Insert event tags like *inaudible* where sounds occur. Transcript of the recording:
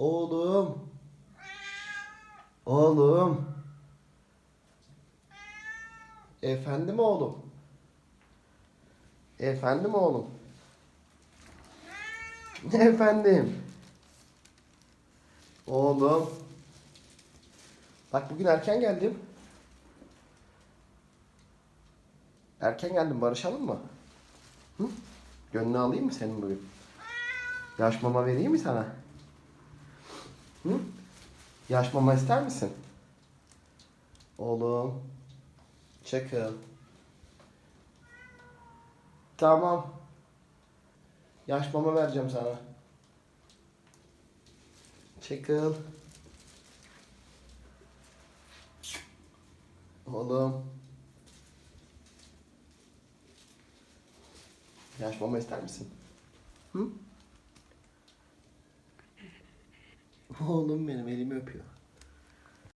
Oğlum. Oğlum. Efendim oğlum. Efendim oğlum. *laughs* Efendim. Oğlum. Bak bugün erken geldim. Erken geldim barışalım mı? Hı? Gönlünü alayım mı senin bugün? Yaş mama vereyim mi sana? Hı? Yaş mama ister misin? Oğlum. Çakıl. Tamam. Yaş mama vereceğim sana. Çakıl. Oğlum. Yaş mama ister misin? Hı? Oğlum benim elimi öpüyor.